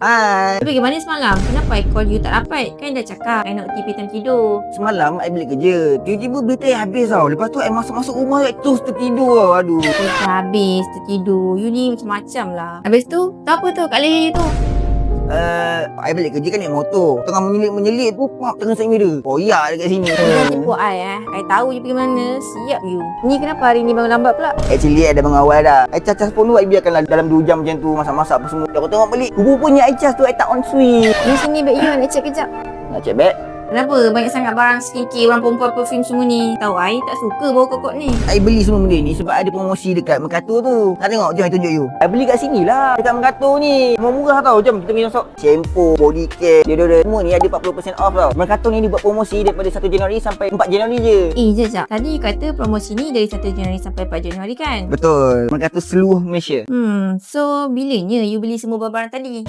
Hai. Tapi bagaimana semalam? Kenapa I call you tak dapat? Kan dah cakap I nak TV time tidur. Semalam I balik kerja. Tiba-tiba berita I habis tau. Lepas tu I masuk-masuk rumah I terus tertidur tau. Aduh. Dah habis tertidur. You ni macam-macam lah. Habis tu, tu apa tu kat leher you tu? Uh, I balik kerja kan naik motor. Tengah menyelit-menyelit tu, pap, tengah side mirror. Koyak dekat sini. Jangan tipu I eh. I tahu you pergi mana. Siap you. Ni kenapa hari ni bangun lambat pula? Actually, I dah mengawal dah. I cas-cas phone tu, I biarkanlah dalam 2 jam macam tu. Masak-masak apa semua. Aku tengok balik. Rupa-rupanya I cas tu, I tak on switch. Ni sini back you nak check kejap. Nak check back? Kenapa banyak sangat barang skincare orang perempuan perfume semua ni? Tahu I tak suka bau kokok ni. I beli semua benda ni sebab ada promosi dekat Mercato tu. Nak tengok? Jom I tunjuk you. I beli kat sini lah. Dekat Mercato ni. Murah-murah tau. Jom kita pergi masuk. Shampoo, body care, deodorant. Semua ni ada 40% off tau. Mercato ni dia buat promosi daripada 1 Januari sampai 4 Januari je. Eh, jejak. Tadi you kata promosi ni dari 1 Januari sampai 4 Januari kan? Betul. Mercato seluruh Malaysia. Hmm, so bilanya you beli semua barang-barang tadi?